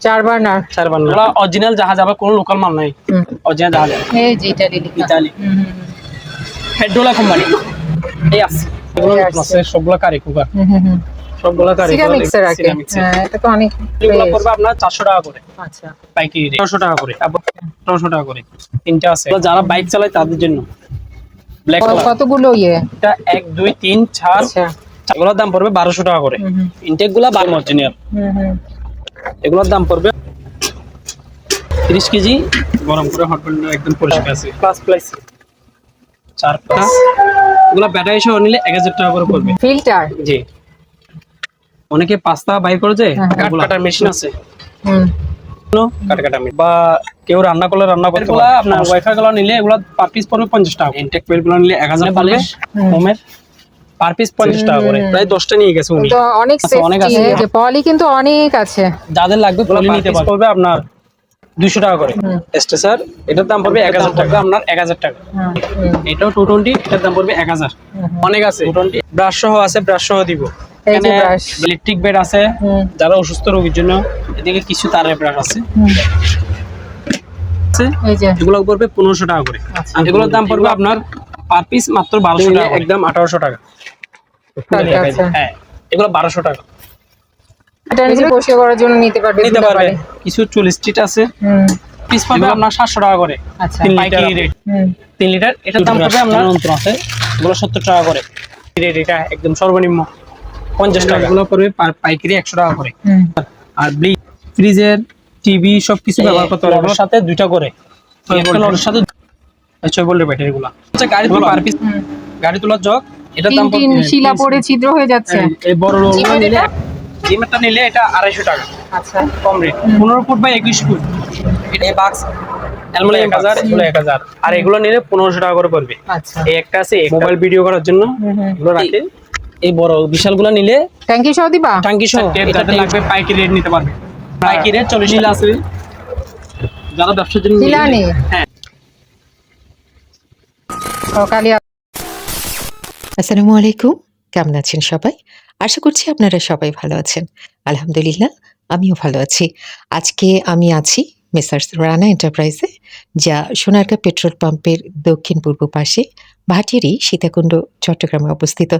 চার বার্নার চার বান্না এগুলো অরিজিনাল জাহাজ আবার কোনো লোকাল মাল নাই। হুম। অরিজিনাল জাহাজ। এই যে ইটালি ইতালি। হুম, হুম, হেডোলা কোম্পানি এই আছে। এগুলো আছে। আছে সবগুলো কারি কুকার হুম, হুম, হুম। সবগুলো কারি সিরামিক্সের আর হ্যাঁ এটা তো অনেক এগুলো বেশ। আপনার চারশো টাকা করে। আচ্ছা। পাইকারি রেট ছশো টাকা করে। টাকা করে। তিনটা আছে। যারা বাইক চালায় তাদের জন্য। ব্ল্যাক কালার কতগুলো ইয়ে? এটা এক দুই তিন চার। আচ্ছা। এগুলোর দাম পড়বে বারোশো টাকা করে। ইনটেকগুলা বারো হুম, হুম। এগুলোর দাম পড়বে তিরিশ কেজি। গরম করে হট একদম পরিষ্কার আছে। প্লাস প্লাস চার প্লাস এগুলো ব্যাটারি সহ নিলে এক হাজার টাকা করে পড়বে। ফিল্টার জি। অনেকে পাস্তা বাইর করে যে হ্যাঁ, কাটার মেশিন আছে। হুম। কাটা কাটা মেশিন বা কেউ রান্না করলে রান্না করতে পারে। আপনার ওয়াইফাই গুলো নিলে এগুলো পার পিস পড়বে পঞ্চাশ টাকা। ইনটেক পেলগুলো নিলে এক হাজার পড়বে। হোমের পার পিস পঞ্চাশ টাকা করে। প্রায় দশটা নিয়ে গেছে উনি। তো অনেক আচ্ছা, অনেক আছে। যে পলি কিন্তু অনেক আছে। যাদের লাগবে পলি নিতে পারবে। পড়বে আপনার দুশো টাকা করে। স্টেসার এটার দাম পড়বে এক হাজার টাকা। আপনার এক হাজার টাকা। হুম, হুম, এটাও টু টোয়েন্টি এটার দাম পড়বে এক হাজার। হুম, অনেক আছে। টু টোয়েন্টি ব্রাশ সহ আছে ব্রাশ সহ দিব। brush। ইলেকট্রিক বেড আছে। যারা অসুস্থ রোগীর জন্য এদিকে কিছু তারের ব্রাশ আছে। হুম। আছে। এই যে। এগুলো পড়বে পনেরোশো টাকা করে। আচ্ছা। আর এগুলোর দাম পড়বে আপনার পার পিস মাত্র বারোশো টাকা একদম আঠারোশো টাকা। আচ্ছা, আচ্ছা। হ্যাঁ এগুলো বারোশো টাকা। এটা নিজে পরিষ্কার করার জন্য নিতে পারবে নিতে পারবে। কিছু চল্লিশ স্ট্রিট আছে। পিস পাবে আপনার সাতশো টাকা করে। আচ্ছা। পাইকারি রেট তিন লিটার। এটার দাম পড়বে আপনার যন্ত্র আছে। এগুলো সত্তর টাকা করে। রেট এটা একদম সর্বনিম্ন। পঞ্চাশ টাকা। এগুলো পড়বে পাইকারি একশো টাকা করে। আর ব্লিচ ফ্রিজের টিভি সব কিছু ব্যবহার করতে পারবে। সাথে দুইটা করে। সাথে ছয় ভোল্টের ব্যাটারি গুলো আচ্ছা গাড়ি তোলা পার গাড়ি তোলার জগ। এটার দাম তিন তিন শিলা পড়ে ছিদ্র হয়ে যাচ্ছে। এই বড় রোল নিলে জিমেরটা নিলে এটা আড়াইশো টাকা। আচ্ছা। কম রেট পনেরো ফুট বা একুশ ফুট। এটা বাক্স অ্যালুমিনিয়াম এক হাজার এগুলো এক হাজার। আর এগুলো নিলে পনেরোশো টাকা করে পড়বে। আচ্ছা। এই একটা আছে মোবাইল ভিডিও করার জন্য। এগুলো রাখে। এই বড় বিশালগুলো নিলে ট্যাঙ্কি সহ দিবা টাঙ্কি সহ। এটাতে লাগবে পাইকারি রেট নিতে পারবে। পাইকারি রেট চল্লিশ টাকা। আছে। যারা ব্যবসার জন্য শিলা নেই। হ্যাঁ। সকালে আসসালামু আলাইকুম। কেমন আছেন সবাই? আশা করছি আপনারা সবাই ভালো আছেন। আলহামদুলিল্লাহ, আমিও ভালো আছি। আজকে আমি আছি মেসার্স রানা এন্টারপ্রাইজে, যা সোনারগাঁ পেট্রোল পাম্পের দক্ষিণ পূর্ব পাশে ভাটিয়ারি সীতাকুণ্ড, চট্টগ্রামে অবস্থিত।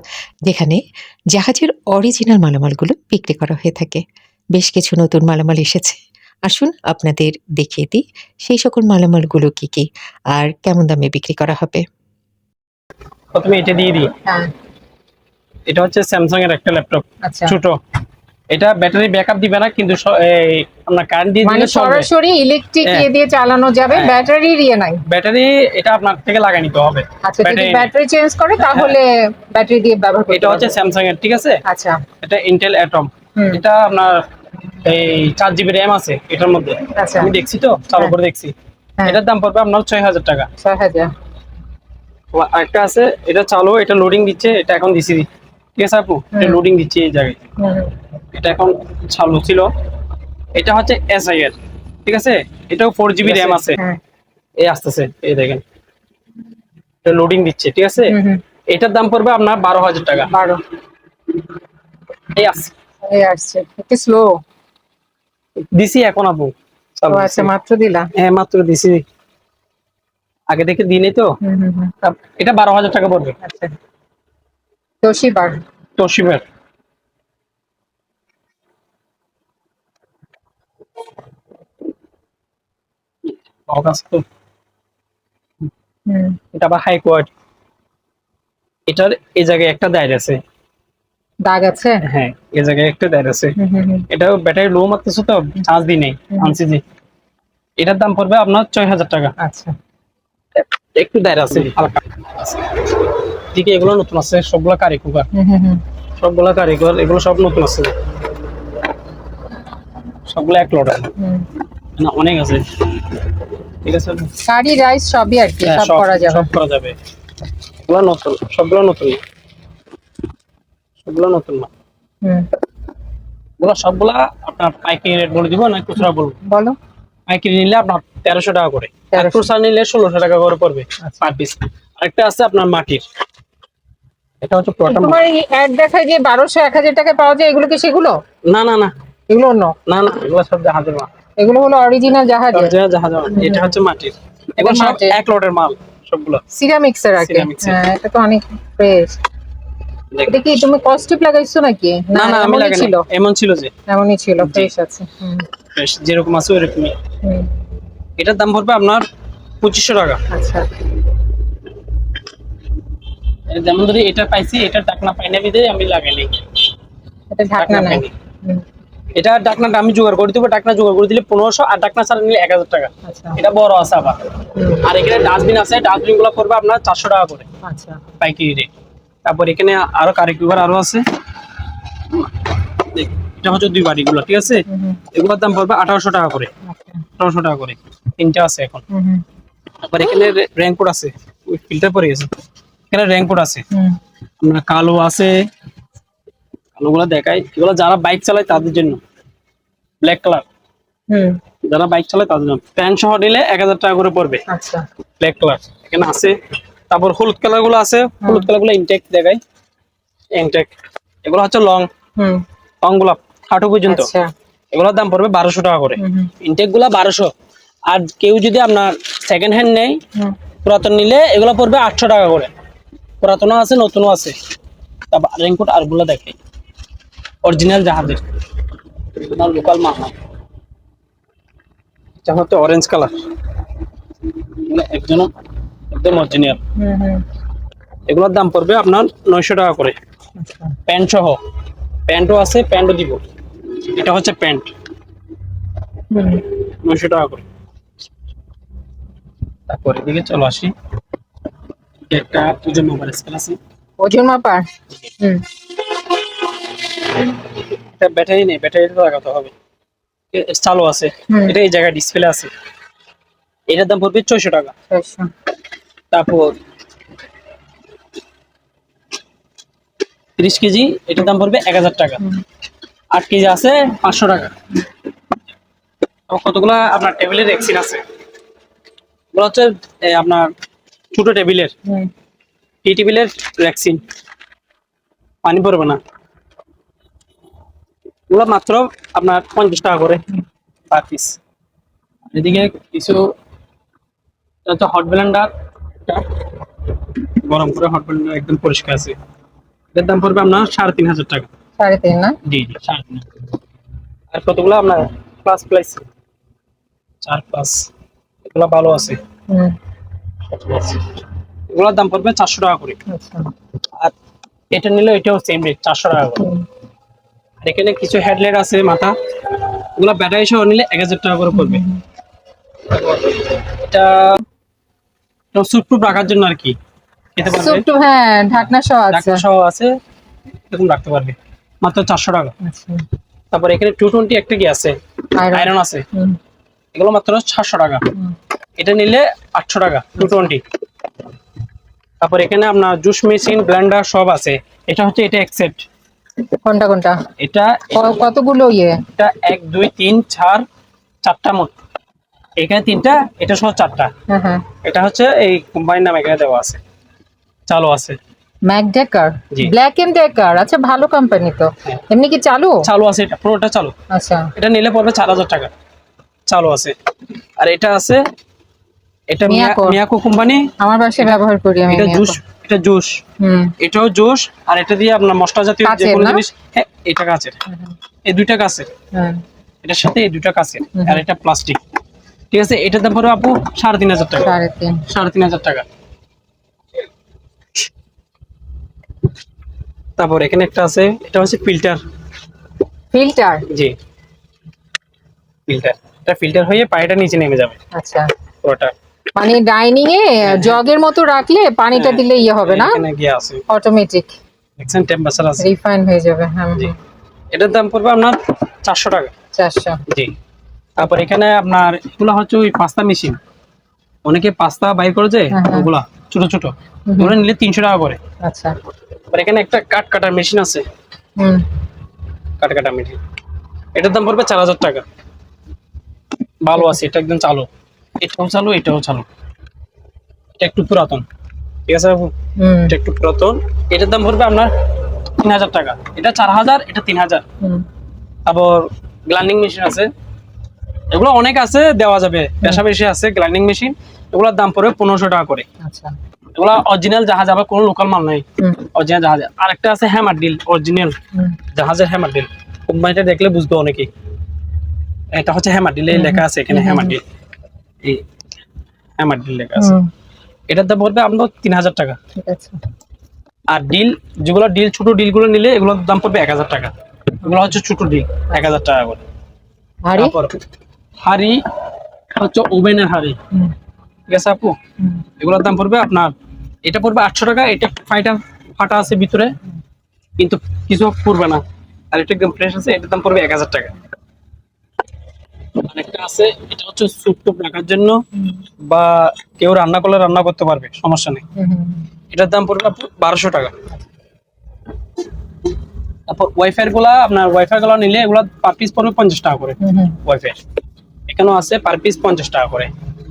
যেখানে জাহাজের অরিজিনাল মালামালগুলো বিক্রি করা হয়ে থাকে। বেশ কিছু নতুন মালামাল এসেছে। আসুন আপনাদের দেখিয়ে দিই সেই সকল মালামালগুলো কি কি, আর কেমন দামে বিক্রি করা হবে। প্রথমে এটা দিয়ে দিই। হ্যাঁ। এটা হচ্ছে স্যামসাং এর একটা ল্যাপটপ আচ্ছা। ছোট। এটা ব্যাটারি ব্যাকআপ দিবে না কিন্তু এই আপনার কারেন্ট দিয়ে মানে সরাসরি হ্যাঁ। ইলেকট্রিক ইয়ে দিয়ে চালানো যাবে ব্যাটারি দিয়ে নাই। ব্যাটারি এটা আপনার থেকে লাগাই নিতে হবে। আচ্ছা যদি ব্যাটারি চেঞ্জ করে হ্যাঁ। তাহলে ব্যাটারি দিয়ে ব্যবহার করতে এটা হচ্ছে স্যামসাং এর ঠিক আছে? আচ্ছা। এটা ইন্টেল অ্যাটম এটা আপনার এই 4 জিবি র‍্যাম আছে এটার মধ্যে। আচ্ছা। আমি দেখছি তো চালু করে দেখছি। এটার দাম পড়বে আপনার 6000 টাকা। 6000 একটা আছে এটা চালু এটা লোডিং দিচ্ছে এটা এখন দিছি ঠিক আছে আপু? এটা লোডিং দিচ্ছে এই জায়গায়। এটা এখন চালু ছিল। এটা হচ্ছে এসআই এর ঠিক আছে? এটাও ফোর জিবি র্যাম আছে। হ্যাঁ। এই আসতেছে এই দেখেন। এটা লোডিং দিচ্ছে ঠিক আছে? এটার দাম পড়বে আপনার বারো হাজার টাকা। বারো। এই আসছে। এই আসছে। একটু স্লো দিছি এখন আপু। আচ্ছা মাত্র দিলা? হ্যাঁ মাত্র দিছি। আগে থেকে দিনে তো? এটা বারো হাজার টাকা পড়বে। আচ্ছা। তোশিবার। তোশিবের। এটা আবার হাই কোয়ালিটি এটার এই জায়গায় একটা দায়ের আছে। দাগ আছে? হ্যাঁ এই জায়গায় একটা দায়ের আছে। এটা ব্যাটারি লো মারতেছে তো চার্জ দিই নেই আনছি জি এটার দাম পড়বে আপনার ছয় হাজার টাকা। আচ্ছা। একটু দায়ের আছে হালকা। দিকে এগুলো নতুন আছে সবগুলো কারি কুকার সবগুলা কারিগর এগুলো সব নতুন আছে। সবগুলো এক লট না অনেক আছে। ঠিক আছে? কারি রাইস সবই আর কি হ্যাঁ, সব করা যাবে। সব করা যাবে। এগুলো নতুন সবগুলো নতুন। সবগুলো নতুন না হুম। এগুলো সবগুলা আপনার পাইকারি রেট বলে দিব না খুচরা বলব? বলো। পাইকারি নিলে আপনার তেরোশো টাকা করে। আর 1300 নিলে ষোলোশো টাকা করে পড়বে। পার পিস আরেকটা আছে আপনার মাটির। এটা হচ্ছে পুরোটা তোমার এই অ্যাড দেখায় যে বারোশো এক হাজার টাকায় পাওয়া যায় এগুলো কি সেগুলো? না না না। এগুলো অন্য? না না এগুলো সব জাহাজের মাল। এগুলো হলো অরিজিনাল জাহাজ। জাহাজের মাল। এটা হচ্ছে মাটির। সব এক লটের মাল সবগুলো। কি। এর। হ্যাঁ এটা তো অনেক ফ্রেশ এটা কি তুমি কস্টিপ লাগাইছো নাকি? না না আমি ছিল। এমন ছিল যে। এমনই ছিল ফ্রেশ আছে। Fresh, যেরকম আছে ওইরকমই। এটার দাম পড়বে আপনার পঁচিশশো টাকা। আচ্ছা। যেমন ধরি এটা পাইছি এটা টাকনা পাই না বিদে আমি লাগাই নেই এটা ঢাকনা নাই। এটা ডাকনাটা আমি জোগাড় করে দেবো ডাকনা জোগাড় করে দিলে পনেরোশো আর ডাকনা ছাড়া নিলে এক হাজার টাকা। আচ্ছা। এটা বড় আছে আবার। আর এখানে ডাস্টবিন আছে ডাস্টবিনগুলো পড়বে আপনার চারশো টাকা করে। আচ্ছা। পাইকারি রেট তারপর এখানে আরও কারিকুলার আরও আছে। দেখ, এটা হচ্ছে দুই বাড়িগুলো ঠিক আছে? এগুলোর দাম পড়বে আঠারোশো টাকা করে। আচ্ছা। আঠারোশো টাকা করে। তিনটা আছে এখন। তারপর এখানে র্যাঙ্কোড আছে। ফিল্টার পরে গেছে। এখানে র্যাঙ্কোড আছে। আপনার কালো আছে। কালোগুলো দেখাই। এগুলো যারা বাইক চালায় তাদের জন্য। ব্ল্যাক কালার যারা বাইক চালায় তাদের জন্য। প্যান্ট সহ নিলে এক হাজার টাকা করে পড়বে। আচ্ছা। ব্ল্যাক কালার এখানে আছে। তারপর হলুদ কালারগুলো আছে। হলুদ কালারগুলো ইনটেক দেখাই। ইনটেক এগুলো হচ্ছে লং লংগুলা হাঁটু পর্যন্ত। আচ্ছা। এগুলোর দাম পড়বে বারোশো টাকা করে। ইনটেকগুলা বারোশো। আর কেউ যদি আপনার সেকেন্ড হ্যান্ড নেই পুরাতন নিলে এগুলো পড়বে আটশো টাকা করে। পুরাতনও আছে নতুনও আছে। তারপর রেনকোট আরগুলো দেখে অরিজিনাল জাহাজের। লোকাল মাল এটা হচ্ছে অরেঞ্জ কালার একজন একদম অরিজিনাল এগুলোর দাম পড়বে আপনার নয়শো টাকা করে। আচ্ছা। প্যান্ট সহ। প্যান্টও আছে প্যান্টও দিব। এটা হচ্ছে প্যান্ট। নয়শো টাকা করে। তারপর এদিকে চলো আসি। একটা ওজন মোবাইল স্কেল আছে। ওজন মাপার? হুম। এটা ব্যাটারি নেই ব্যাটারিটা লাগাতে হবে। চালু আছে। এটা এই জায়গায় ডিসপ্লে আছে। এটার দাম পড়বে ছয়শো টাকা। তারপর তিরিশ কেজি এটার দাম পড়বে এক হাজার টাকা। আট কেজি আছে পাঁচশো টাকা। কতগুলা আপনার টেবিলের রেক্সিন আছে? ওগুলো হচ্ছে আপনার ছোট টেবিলের টি টেবিলের রেক্সিন পানি পড়বে না। ওগুলো মাত্র আপনার পঞ্চাশ টাকা করে পার পিস এদিকে কিছু হচ্ছে হট ব্লেন্ডার গরম করে হট ব্লেন্ডার একদম পরিষ্কার আছে। এটার দাম পড়বে আপনার সাড়ে তিন হাজার টাকা। সাড়ে তিন না? জি জি সাড়ে তিন। আর কতগুলো আপনার প্লাস প্লাস চার প্লাস এগুলো ভালো আছে। হুম। এগুলোর দাম পড়বে চারশো টাকা করে। আচ্ছা। আর এটা নিলে এটাও সেম রেট চারশো টাকা করে। আর এখানে কিছু হেডলাইট আছে মাথা। ওগুলো ব্যাটারি সহ নিলে এক হাজার টাকা করে পড়বে। এটা টুপ রাখার জন্য আর কি। পারবে। হ্যাঁ ঢাকনা সহ আছে। ডাক্তার সহ আছে এরকম রাখতে পারবে। মাত্র চারশো টাকা। আচ্ছা। তারপর এখানে টু টোয়েন্টি একটা কি আছে? আয়রন আছে। এগুলো মাত্র সাতশো টাকা। এটা নিলে আটশো টাকা টু টোয়েন্টি তারপর এখানে আপনার জুস মেশিন ব্লেন্ডার সব আছে। এটা হচ্ছে এটা এক সেট কোনটা কোনটা? এটা কতগুলো ইয়ে? এটা এক দুই তিন চার চারটা মোট। এখানে তিনটা এটা সহ চারটা। হ্যাঁ হ্যাঁ। এটা হচ্ছে এই কোম্পানির নাম এখানে দেওয়া আছে। চালু আছে। ব্ল্যাক এন্ড ডেকার আচ্ছা ভালো কোম্পানি তো। হ্যাঁ। এমনি কি চালু? চালু আছে এটা পুরোটা চালু। আচ্ছা। এটা নিলে পড়বে চার হাজার টাকা। চালু আছে। আর এটা আছে এটা মিয়াকো। কোম্পানি। আমার বাসায় ব্যবহার করি আমি এটা জুস এটা জুস। হুম। এটাও জুস আর এটা দিয়ে আপনার মশলা জাতীয় যে কোনো জিনিস হ্যাঁ এটা কাছের এই দুইটা কাছের হ্যাঁ এটার সাথে এই দুইটা কাছের আর এটা প্লাস্টিক ঠিক আছে? এটার দাম পড়বে আপু সাড়ে তিন হাজার টাকা। সাড়ে তিন। সাড়ে তিন হাজার টাকা। তারপর এখানে একটা আছে এটা হচ্ছে ফিল্টার ফিল্টার জি। ফিল্টার এটা ফিল্টার হয়ে পানিটা নিচে নেমে যাবে। আচ্ছা। পুরোটা। মানে ডাইনিং এ জগের মতো রাখলে পানিটা হ্যাঁ। দিলে ইয়ে হবে না? এখানে গিয়ে আছে। অটোমেটিক দেখছেন টেম্পারেচার আছে। রিফাইন হয়ে যাবে হ্যাঁ জি। এটার দাম পড়বে আপনার চারশো টাকা। চারশো। জি। তারপর এখানে আপনার এগুলো হচ্ছে ওই পাস্তা মেশিন অনেকে পাস্তা বাই করে যে হ্যাঁ, হ্যাঁ। ওগুলা। ছোট ছোট। ওগুলো নিলে তিনশো টাকা করে। আচ্ছা। তারপর এখানে একটা কাঠ কাটার মেশিন আছে। হুম। কাটা মেশিন। এটার দাম পড়বে চার হাজার টাকা। ভালো আছে এটা একদম চালু। এটাও চালু এটাও চালু। এটা একটু পুরাতন। ঠিক আছে এটা একটু পুরাতন। এটার দাম পড়বে আপনার তিন হাজার টাকা। এটা চার হাজার এটা তিন হাজার। হুম। তারপর গ্লান্ডিং মেশিন আছে। এগুলো অনেক আছে দেওয়া যাবে। পেশা বেশি আছে গ্লান্ডিং মেশিন। এগুলোর দাম পড়বে পনেরোশো টাকা করে। আচ্ছা। এগুলো অরিজিনাল জাহাজ আবার কোনো লোকাল মাল নাই। অরিজিনাল জাহাজ। আরেকটা আছে হ্যামার ডিল অরিজিনাল জাহাজের হ্যামার ডিল কোম্পানিটা দেখলে বুঝবে অনেকেই। এটা হচ্ছে হ্যামার ডিল এই লেখা আছে এখানে হ্যামার ডিল এই হ্যামার ডিল লেখা আছে। এটার দাম পড়বে আপনার তিন হাজার টাকা আর ডিল যেগুলো ডিল ছোট ডিলগুলো নিলে এগুলোর দাম পড়বে এক হাজার টাকা। এগুলো হচ্ছে ছোট ডিল এক হাজার টাকা করে। হাড়ি? হাড়ি হচ্ছে ওভেনের হাড়ি। ঠিক আছে আপু? এগুলোর দাম পড়বে আপনার এটা পড়বে আটশো টাকা এটা ফাইটা ফাটা আছে ভিতরে কিন্তু কিছু পড়বে না। আর এটা একদম ফ্রেশ আছে এটার দাম পড়বে এক হাজার টাকা। আরেকটা আছে এটা হচ্ছে স্যুপ টুপ রাখার জন্য বা কেউ রান্না করলে রান্না করতে পারবে সমস্যা নেই। এটার দাম পড়বে বারোশো টাকা। তারপর ওয়াইফাই গুলা আপনার ওয়াইফাই গুলো নিলে এগুলো পার পিস পড়বে পঞ্চাশ টাকা করে। ওয়াইফাই। এখানেও আছে পার পিস পঞ্চাশ টাকা করে।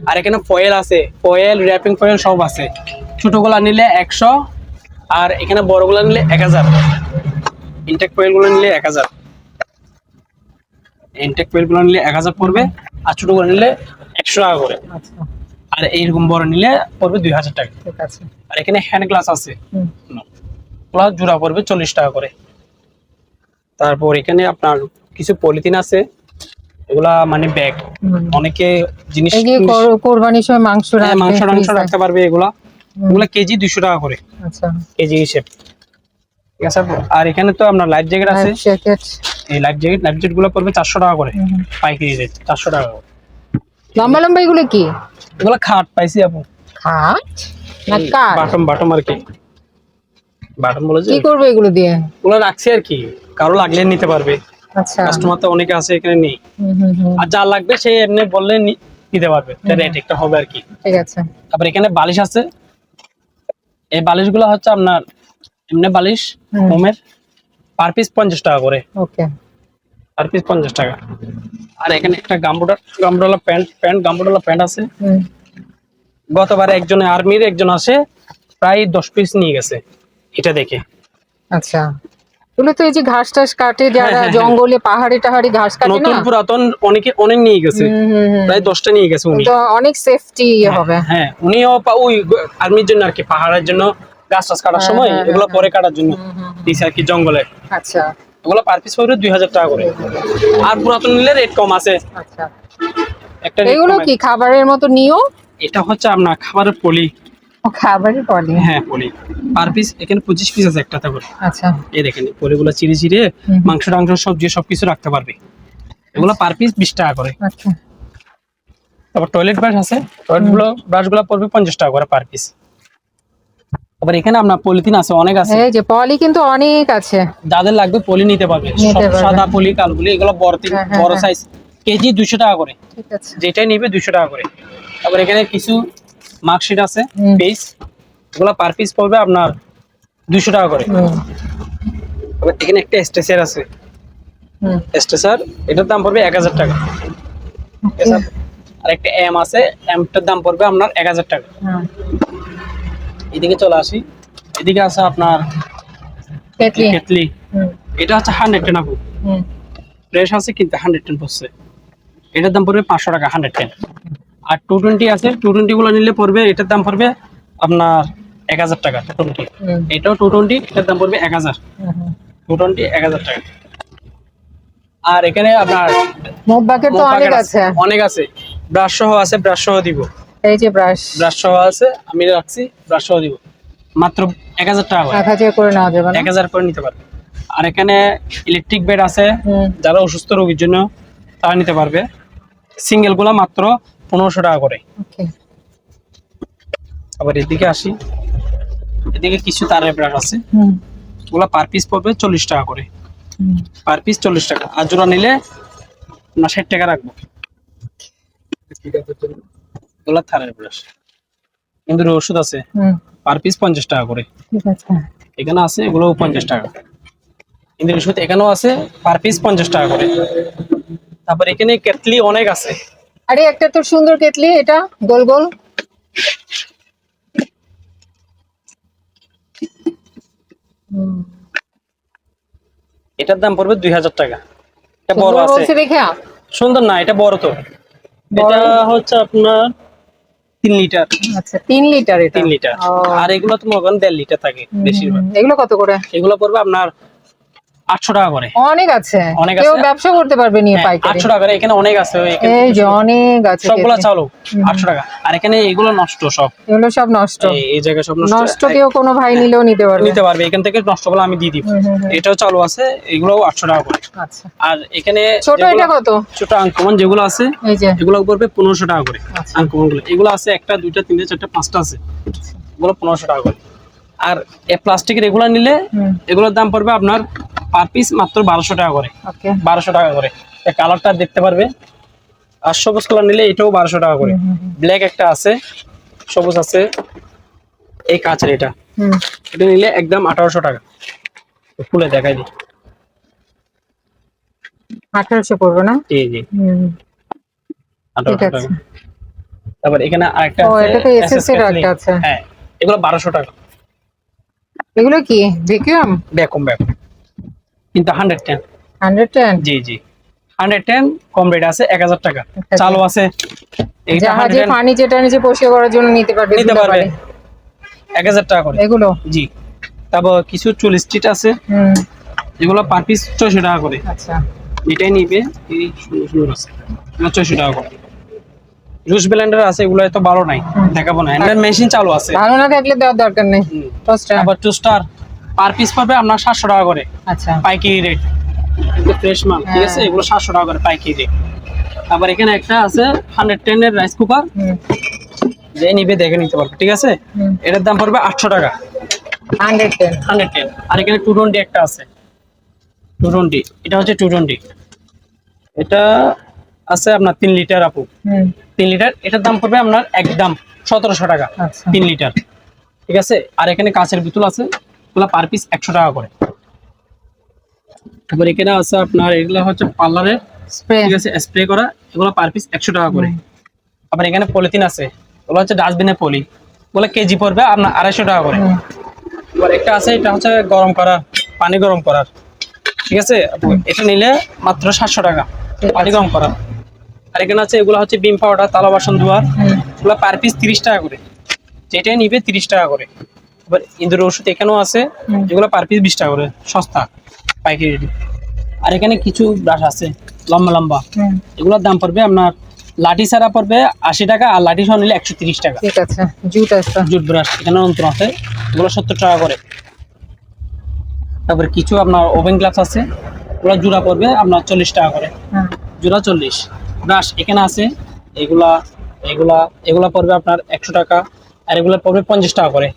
আর এখানে ফয়েল আছে। ফয়েল র্যাপিং ফয়েল সব আছে। ছোটগুলা নিলে একশো আর এখানে বড়গুলা নিলে এক হাজার। ইনটেক ফয়েলগুলো নিলে এক হাজার। ইনটেক ফয়েলগুলো নিলে এক হাজার পড়বে আর ছোটগুলো নিলে একশো টাকা করে। আচ্ছা। আর এইরকম বড় নিলে পড়বে দুই হাজার টাকা। আর এখানে হ্যান্ড গ্লাস আছে। ওগুলা জোড়া পড়বে চল্লিশ টাকা করে। তারপর এখানে আপনার কিছু পলিথিন আছে। এগুলা মানে ব্যাগ। অনেকে জিনিস কোরবানির সময় মাংস হ্যাঁ, মাংস টাংস রাখতে পারবে এগুলা। এগুলা কেজি দুইশো টাকা করে। আচ্ছা। কেজি হিসেব। ঠিক আছে আর এখানে তো আপনার লাইফ জ্যাকেট আছে। এই লাইফ জ্যাকেট লাইফ জ্যাকেটগুলো পড়বে চারশো টাকা করে। পাইকারি রেট চারশো টাকা করে। লম্বা লম্বা এগুলো কি? এগুলা খাট পাইছি আপু। খাট? না কাঠ? বাটম বাটম আর কি। বাটম বলে কি করবে এগুলো দিয়ে? ওগুলো রাখছি আর কি। কারও লাগলে নিতে পারবে। কাস্টমার তো অনেকে আছে এখানে নেই। হুম, হুম, হুম, আর যা লাগবে সে এমনি বললে নিতে পারবে। রেট একটা হবে আর কি। ঠিক আছে। তারপর এখানে বালিশ আছে। এই বালিশগুলো হচ্ছে আপনার এমনি বালিশ হোমের পার পিস পঞ্চাশ টাকা করে। ওকে। পার পিস পঞ্চাশ টাকা। আর এখানে একটা গাম্বুডার গাম্বুডালা প্যান্ট প্যান্ট গাম্বুডালা প্যান্ট আছে। গতবার একজন আর্মির একজন আসে প্রায় দশ পিস নিয়ে গেছে। এটা দেখে। আচ্ছা। এগুলো তো এই যে ঘাস টাস কাটে যারা হ্যাঁ, হ্যাঁ। জঙ্গলে পাহাড়ে টাহাড়ে ঘাস কাটে নতুন পুরাতন অনেকে অনেক নিয়ে গেছে। প্রায় দশটা নিয়ে গেছে উনি। তো অনেক সেফটি হবে। হ্যাঁ উনিও ওই আর্মির জন্য আর কি পাহাড়ের জন্য গাছ টাছ কাটার হ্যাঁ, সময় হ্যাঁ, এগুলো হ্যাঁ, পরে কাটার জন্য দিয়েছে। আর কি জঙ্গলে। আচ্ছা। ওগুলো পার পিস পড়বে দুই হাজার টাকা করে। আর পুরাতন নিলে রেট কম আছে। আচ্ছা। একটা এগুলো কি খাবারের মতো নিও? এটা হচ্ছে আপনার খাবারের পলি। ও, খাবারের পরে। হ্যাঁ পলি পার পিস এখানে পঁচিশ পিস আছে একটাতে করে আচ্ছা। এই দেখেন পলিগুলো চিড়ে চিড়ে। মাংস টাংস সবজি সবকিছু রাখতে পারবে। এগুলো পার পিস বিশ টাকা করে। আচ্ছা। তারপর টয়লেট ব্রাশ আছে। টয়লেটগুলো ব্রাশগুলো পড়বে পঞ্চাশ টাকা করে পার পিস আবার এখানে আপনার পলিথিন আছে অনেক আছে। এই যে পলি কিন্তু অনেক আছে। যাদের লাগবে পলি নিতে পারবে। সব। সাদা পলি কালগুলি এগুলো বড় তিন হ্যাঁ, হ্যাঁ, বড় হ্যাঁ। সাইজ কেজি দুইশো টাকা করে। ঠিক আছে। যেটাই নিবে দুইশো টাকা করে। তারপর এখানে কিছু মার্কশিট আছে। পিস এগুলো পার পিস পড়বে আপনার দুইশো টাকা করে। এখানে একটা স্টেসার আছে। স্টেসার এটার দাম পড়বে এক হাজার টাকা। আর একটা এম আছে এমটার দাম পড়বে আপনার এক হাজার টাকা। এদিকে চলে আসি। এদিকে আছে আপনার কেটলি এটা হচ্ছে হান্ড্রেড টেন আপু। ফ্রেশ আছে কিন্তু হান্ড্রেড টেন পড়ছে। এটার দাম পড়বে পাঁচশো টাকা হান্ড্রেড টেন আর টু টোয়েন্টি আছে টু টোয়েন্টি গুলো নিলে পড়বে এটার দাম পড়বে আপনার এক হাজার টাকা টু টোয়েন্টি এটাও টু টোয়েন্টি এটার দাম পড়বে এক হাজার। টু টোয়েন্টি এক হাজার টাকা। আর এখানে আপনার মুখ বাকেট তো অনেক আছে অনেক আছে। ব্রাশ সহ আছে ব্রাশ সহ দিব। এই যে ব্রাশ ব্রাশ সহ আছে আমি রাখছি ব্রাশ সহ দিব। মাত্র এক হাজার টাকা এক হাজার করে নেওয়া যাবে এক হাজার করে নিতে পারবে। আর এখানে ইলেকট্রিক বেড আছে যারা অসুস্থ রোগীর জন্য তারা নিতে পারবে। সিঙ্গেলগুলা মাত্র পনেরোশো টাকা করে। আবার এদিকে আসি। এদিকে কিছু তারের ব্রাশ আছে। ওগুলা পার পিস পড়বে চল্লিশ টাকা করে। পার পিস চল্লিশ টাকা। আর জোড়া নিলে না ষাট টাকা রাখব। এগুলা থারের ব্রাশ কিন্তু ওষুধ আছে। পার পিস পঞ্চাশ টাকা করে। এখানে আছে এগুলোও পঞ্চাশ টাকা। কিন্তু ওষুধ এখানেও আছে পার পিস পঞ্চাশ টাকা করে। তারপর এখানে কেটলি অনেক আছে। আরে একটা তো সুন্দর কেটলি এটা গোল গোল। এটার দাম পড়বে দুই হাজার টাকা। এটা বড় আছে। দেখে সুন্দর না এটা বড় তো। এটা হচ্ছে আপনার তিন লিটার। আচ্ছা তিন লিটার এটা। তিন লিটার। আর এগুলো তো মনে করেন দেড় লিটার থাকে বেশিরভাগ। এগুলো কত করে? এগুলো পড়বে আপনার আটশো টাকা করে। অনেক আছে। অনেক কেউ ব্যবসা করতে পারবে নিয়ে হ্যাঁ, পাইকারি। আটশো টাকা করে এখানে অনেক আছে এই যে অনেক আছে সবগুলা। চালু আটশো টাকা। আর এখানে এগুলো নষ্ট সব। এগুলো সব নষ্ট। এই- জায়গায় সব নষ্ট। নষ্ট কেউ কোনো ভাই নিলেও নিতে পারবে। নিতে পারবে। এখান থেকে নষ্টগুলো আমি দিয়ে দিব। এটাও চালু আছে এগুলো আটশো টাকা করে। আচ্ছা। আর এখানে ছোট এটা কত? ছোট আঙ্কমন যেগুলো আছে এই যে। এগুলো পড়বে পনেরোশো টাকা করে আচ্ছা। আঙ্কমনগুলো এগুলো আছে একটা দুইটা তিনটা চারটা পাঁচটা আছে। এগুলো পনেরোশো টাকা করে। আর প্লাস্টিকের এগুলো নিলে এগুলোর দাম পড়বে আপনার পার পিস মাত্র বারোশো টাকা করে। বারোশো টাকা করে। কালারটা দেখতে পারবে। আর সবুজ কালার নিলে এটাও বারোশো টাকা করে। ব্ল্যাক একটা আছে সবুজ আছে। এই কাঁচের এটা। এটা নিলে একদম আঠারোশো টাকা। খুলে দেখাই দিই। আঠারোশো পড়বে না? জি জি। আঠারোশো টাকা। তারপর এখানে আরেকটা আছে। হ্যাঁ এগুলো বারোশো টাকা। এগুলো কি? ভ্যাকুয়াম ব্যাকম ব্যাকম কিন্তু হান্ড্রেড টেন হান্ড্রেড টেন জি জি। হান্ড্রেড টেন কম রেট আছে এক হাজার টাকা। চালু আছে। এইটা জাহাজে 110 পানি যেটা নিচে পরিষ্কার করার জন্য নিতে পারবে নিতে পারবে। এক হাজার টাকা করে। এগুলো? জি। তারপর কিছু চুল স্ট্রিট আছে। হুম। যেগুলো পার পিস ছয়শো টাকা করে। আচ্ছা। এটাই নিবে এই সুন্দর সুন্দর আছে। এগুলো ছয়শো টাকা করে। জুস ব্লেন্ডার আছে এগুলো এত ভালো নাই দেখাবো না। এন্ডার মেশিন চালু আছে। ভালো না থাকলে দেওয়ার দরকার নেই। হুম। দশটা তারপর টু স্টার পার পিস পাবে আপনার সাতশো টাকা করে। আচ্ছা। পাইকারি রেট ফ্রেশ মাল ঠিক আছে? হ্যাঁ। এগুলো সাতশো টাকা করে পাইকারি রেট আবার এখানে একটা আছে হান্ড্রেড টেন এর রাইস কুকার যে নিবে দেখে নিতে পারবে ঠিক আছে? এটার দাম পড়বে আটশো টাকা। হান্ড্রেড টেন হান্ড্রেড টেন আর এখানে টু টোয়েন্টি একটা আছে। টু টোয়েন্টি এটা হচ্ছে টু টোয়েন্টি এটা আছে আপনার তিন লিটার আপু। তিন লিটার এটার দাম পড়বে আপনার একদম সতেরোশো টাকা আচ্ছা। তিন লিটার। ঠিক আছে? আর এখানে কাঁচের বোতল আছে এগুলো পার পিস একশো টাকা করে। তারপর এখানে আছে আপনার এগুলো হচ্ছে পার্লারের স্প্রে ঠিক আছে? স্প্রে করা এগুলো পার পিস একশো টাকা করে। আবার এখানে পলিথিন আছে ওগুলো হচ্ছে ডাস্টবিনের পলি ওগুলো কেজি পড়বে আপনার আড়াইশো টাকা করে। এবার একটা আছে এটা হচ্ছে গরম করার পানি গরম করার। ঠিক আছে? এটা নিলে মাত্র সাতশো টাকা পানি গরম করার। আর এখানে আছে এগুলো হচ্ছে বিম পাউডার তালা বাসন ধোয়া। এগুলো পার পিস তিরিশ টাকা করে। যেটাই নিবে তিরিশ টাকা করে। এবার ইন্দুর ওষুধ এখানেও আছে। যেগুলো পার পিস বিশ টাকা করে সস্তা পাইকারি। আর এখানে কিছু ব্রাশ আছে লম্বা লম্বা। এগুলোর দাম পড়বে আপনার লাঠি ছাড়া পড়বে আশি টাকা আর লাঠি সহ নিলে একশো তিরিশ টাকা। ঠিক আছে জুট আছে। জুট ব্রাশ এখানে অন্তর আছে এগুলো সত্তর টাকা করে। তারপরে কিছু আপনার ওভেন গ্লাভস আছে ওগুলো জোড়া পড়বে আপনার চল্লিশ টাকা করে। জোড়া চল্লিশ। ব্রাশ এখানে আছে। এগুলা এগুলা এগুলা পড়বে আপনার একশো টাকা আর এগুলা পড়বে পঞ্চাশ টাকা করে।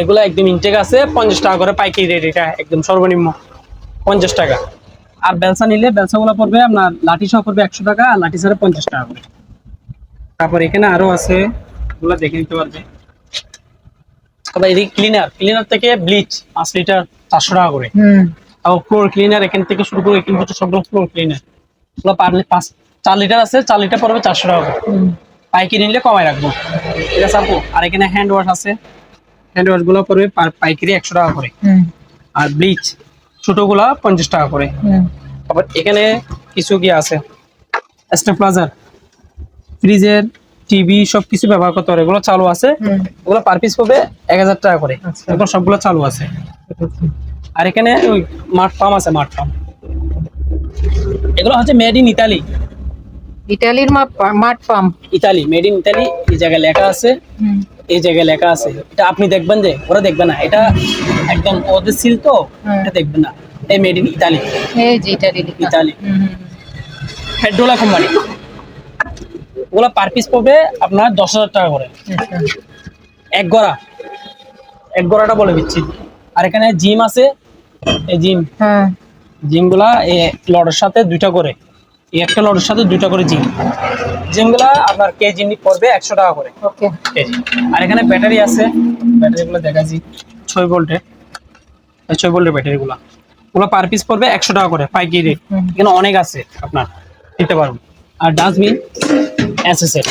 এগুলো একদম ইনটেক আছে পঞ্চাশ টাকা করে পাইকারি রেট এটা একদম সর্বনিম্ন পঞ্চাশ টাকা। আর বেলসা নিলে বেলসাগুলো পড়বে আপনার লাঠি সহ পড়বে একশো টাকা আর লাঠি ছাড়া পঞ্চাশ টাকা করে। তারপর এখানে আরও আছে এগুলো দেখে নিতে পারবে আবার এদিকে ক্লিনার ক্লিনার থেকে ব্লিচ পাঁচ লিটার চারশো টাকা করে। আর ফ্লোর ক্লিনার এখান থেকে শুরু করে এখান পর্যন্ত সবগুলো ফ্লোর ক্লিনার ওগুলো পারলে পাঁচ চার লিটার আছে চার লিটার পড়বে চারশো টাকা পাইকারি নিলে কমাই রাখব। ঠিক আছে আপু? আর এখানে হ্যান্ড ওয়াশ আছে। হ্যান্ড ওয়াশগুলো পড়বে পাইকারি একশো টাকা করে। আর ব্লিচ ছোট ছোটগুলা পঞ্চাশ টাকা করে। আবার এখানে কিছু কি আছে? স্টেপ্লাজার ফ্রিজের টিভি সব কিছু ব্যবহার করতে পারে। এগুলো চালু আছে। ওগুলো পার পিস পাবে এক হাজার টাকা করে। আচ্ছা। এগুলো সবগুলো চালু আছে। আছে আর এখানে ওই মাঠ ফার্ম আছে মাঠ ফার্ম এগুলো হচ্ছে মেড ইন ইতালি ইটালির মাপ মাঠ pump. Italy made in Italy এই জায়গায় লেখা আছে। এই জায়গায় লেখা আছে। এটা আপনি দেখবেন যে ওরা দেখবে না। এটা একদম ওদের সিল তো এটা দেখবেন না। এই মেড ইন ইতালি এই যে ইতালি। হুম হুম, কোম্পানি ওগুলো পার পিস পড়বে আপনার দশ হাজার টাকা করে। আচ্ছা। এক গড়া। এক গড়াটা বলে দিচ্ছি। আর এখানে জিম আছে। এই জিম। হ্যাঁ। জিমগুলা এই লডের সাথে দুইটা করে। এই একটা লডের সাথে দুইটা করে জিম। জিমগুলা আপনার কেজি পড়বে একশো টাকা করে। ওকে। কেজি। আর এখানে ব্যাটারি আছে। ব্যাটারিগুলো দেখাচ্ছি। ছয় ভোল্টের ছয় ভোল্টের ব্যাটারিগুলো। ওগুলো পার পিস পড়বে একশো টাকা করে পাইকারি রেট এখানে অনেক আছে আপনার। নিতে পারবেন আর ডাস্টবিন এসএসএর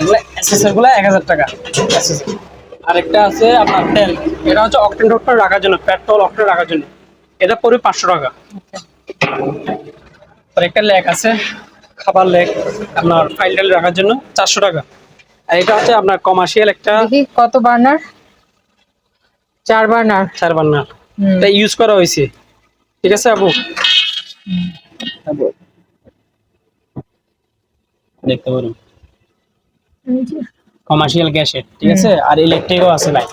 এগুলো এসএসএরগুলো এক হাজার টাকা। আরেকটা আছে আপনার তেল। এটা হচ্ছে অক্টেন ডক্টর রাখার জন্য পেট্রোল অক্টেন রাখার জন্য। এটা পড়বে পাঁচশো টাকা। আর একটা লেক আছে খাবার লেক আপনার ফাইল টাইল রাখার জন্য চারশো টাকা। আর এটা হচ্ছে আপনার কমার্শিয়াল একটা কত বার্নার? চার বার্নার। চার বার্নার। এটা ইউজ করা হয়েছে। ঠিক আছে আপু। দেখতে পারুন। কমার্শিয়াল গ্যাসের ঠিক আছে? আর ইলেকট্রিকও আছে লাইট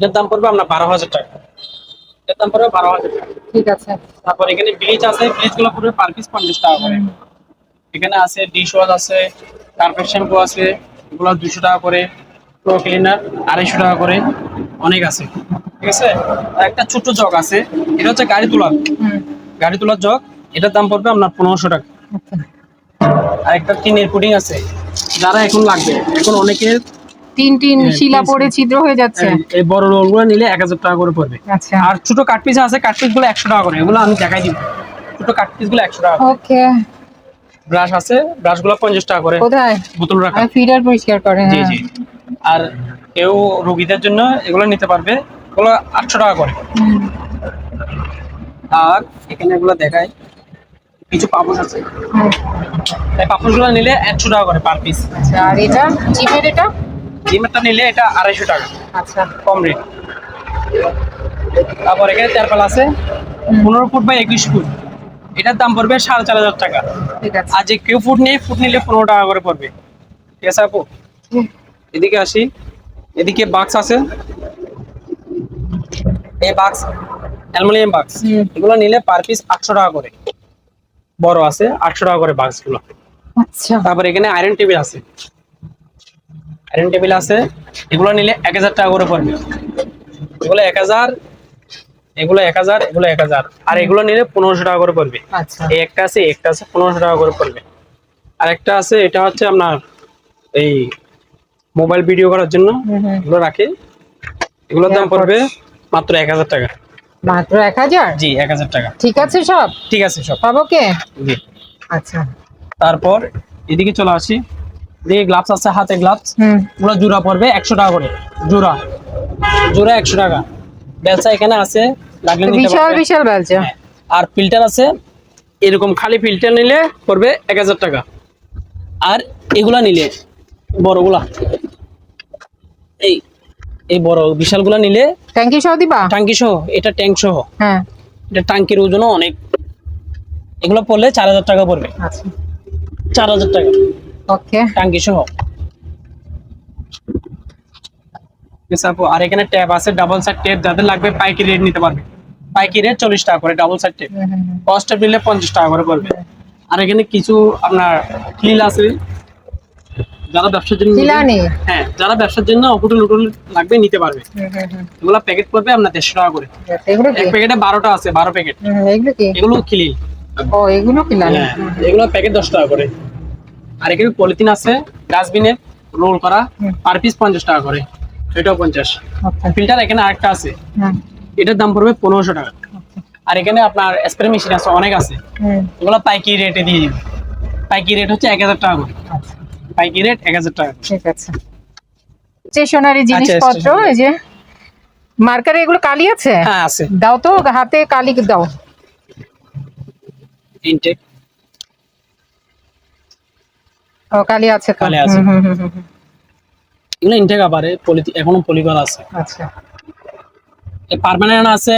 এটার দাম পড়বে আপনার বারো হাজার টাকা। এটার দাম পড়বে বারো হাজার টাকা। ঠিক আছে। তারপর এখানে ব্লিচ আছে ব্লিচগুলো পড়বে পার পিস পঞ্চাশ টাকা করে। এখানে আছে ডিশ ওয়াশ আছে কার্পেট শ্যাম্পু আছে এগুলো দুশো টাকা করে। প্রো ক্লিনার আড়াইশো টাকা করে। অনেক আছে। ঠিক আছে? আর একটা ছোট্ট জগ আছে এটা হচ্ছে গাড়ি তোলার। গাড়ি তোলার জগ এটার দাম পড়বে আপনার পনেরোশো টাকা। আচ্ছা। আর একটা টিনের পুডিং আছে যারা এখন লাগবে এখন অনেকের তিন তিন হ্যাঁ, শিলা তিন পড়ে ছিদ্র হয়ে যাচ্ছে। এই- এই বড় রোলগুলো নিলে এক হাজার টাকা করে পড়বে। আচ্ছা। আর ছোট কাঠপিস আছে কাঠপিসগুলো একশো টাকা করে। এগুলো আমি দেখাই দিব। ছোট কাঠপিসগুলো একশো টাকা ওকে। ব্রাশ আছে ব্রাশগুলো পঞ্চাশ টাকা করে। কোথায়? বোতল রাখা। ফিডার পরিষ্কার করে জি হ্যাঁ। জি। আর কেউ রোগীদের জন্য এগুলো নিতে পারবে। এগুলো আটশো টাকা করে। আর এখানে এগুলো দেখায় কিছু পাপোশ আছে। এই পাপোশগুলো নিলে একশো টাকা করে পার পিস আচ্ছা আর এটা জিমের এটা? ডিমেরটা নিলে এটা আড়াইশো টাকা। আচ্ছা। কম রেট তারপর এখানে তেরপাল আছে। পনেরো ফুট বা একুশ ফুট। এটার দাম পড়বে সাড়ে চার হাজার টাকা। আর যে কেউ ফুট নেই ফুট নিলে পনেরো টাকা করে পড়বে। ঠিক আছে আপু? এদিকে আসি। এদিকে বাক্স আছে। এই বাক্স অ্যালুমিনিয়াম বাক্স এগুলো নিলে পার পিস আটশো টাকা করে। বড় আছে আটশো টাকা করে বাক্সগুলো। আচ্ছা। তারপর এখানে আয়রন টেবিল আছে। আয়রন টেবিল আছে এগুলো নিলে এক হাজার টাকা করে পড়বে। এগুলো এক হাজার এগুলো এক হাজার এগুলো এক হাজার। আর এগুলো নিলে পনেরোশো টাকা করে পড়বে। আচ্ছা। এই একটা আছে একটা আছে পনেরোশো টাকা করে পড়বে। আর একটা আছে এটা হচ্ছে আপনার এই মোবাইল ভিডিও করার জন্য। এগুলো রাখে। এগুলোর দাম পড়বে মাত্র এক হাজার টাকা। মাত্র এক হাজার? জি এক হাজার টাকা। ঠিক আছে সব? ঠিক আছে সব। পাবো কে? জি। আচ্ছা। তারপর এদিকে চলে আসি। এদিকে গ্লাভস আছে হাতে গ্লাভস পুরো জোড়া পড়বে একশো টাকা করে। জোড়া জোড়া একশো টাকা। বেলসা এখানে আছে লাগলে বিশাল বিশাল হ্যাঁ। আর ফিল্টার আছে এরকম খালি ফিল্টার নিলে পড়বে এক হাজার টাকা। আর এগুলা নিলে বড়গুলা। এই এই বড় বিশালগুলা নিলে ইউ সহ দিবা? টাঙ্কি সহ এটা ট্যাঙ্ক সহ। হ্যাঁ। এটা টাঙ্কির ওজনও অনেক। এগুলো পড়লে চার হাজার টাকা পড়বে। আচ্ছা। চার হাজার টাকা। ওকে টাঙ্কি সহ আপু। আর এখানে ট্যাপ আছে ডাবল সাইড ট্যাপ যাদের লাগবে পাইকি রেট নিতে পারবে। পাইকি রেট চল্লিশ টাকা করে ডাবল সাইড ট্যাপ কস্ট নিলে পঞ্চাশ টাকা করে পড়বে। আর এখানে কিছু আপনার ক্লিল আছে। যারা ব্যবসার জন্য হ্যাঁ যারা ব্যবসার জন্য উটুল লাগবে নিতে পারবে। এগুলো প্যাকেট পড়বে আপনার দেড়শো টাকা করে। এক প্যাকেটে বারোটা আছে বারো প্যাকেট এগুলো ক্লিল ও এগুলো কিলানি এগুলো প্যাকেট দশ টাকা করে। আর এখানে পলিথিন আছে ডাস্টবিনে রোল করা। পার পিস পঞ্চাশ টাকা করে এটাও পঞ্চাশ। ফিল্টার এখানে আরেকটা আছে এটার দাম পড়বে পনেরোশো টাকা। আর এখানে আপনার স্প্রে মেশিন আছে অনেক আছে। ওগুলো পাইকি রেটে দিয়ে দিবে পাইকি রেট হচ্ছে এক হাজার টাকা করে। আচ্ছা। পাইকি রেট এক হাজার টাকা ঠিক আছে। স্টেশনারি জিনিসপত্র। এই যে মার্কারে এগুলো কালি আছে? হ্যাঁ আছে। দাও তো হাতে কালি দাও। ইনটেক ও কালি আছে কালি আছে। এগুলো ইনটেক আবারে পলিথিন এখনও পলি আছে। আচ্ছা। পারমানেন্ট আছে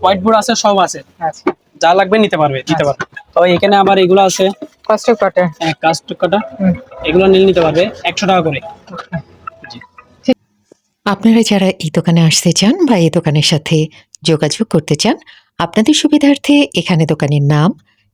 হোয়াইট বোর্ড আছে সব আছে। আচ্ছা। যা লাগবে নিতে পারবে দিতে পারবে। তো এখানে আবার এগুলো আছে। কটে কাটা এগুলো নিলে নিতে পারবে একশো টাকা করে। আপনারা যারা এই দোকানে আসতে চান বা এই দোকানের সাথে যোগাযোগ করতে চান আপনাদের সুবিধার্থে এখানে দোকানের নাম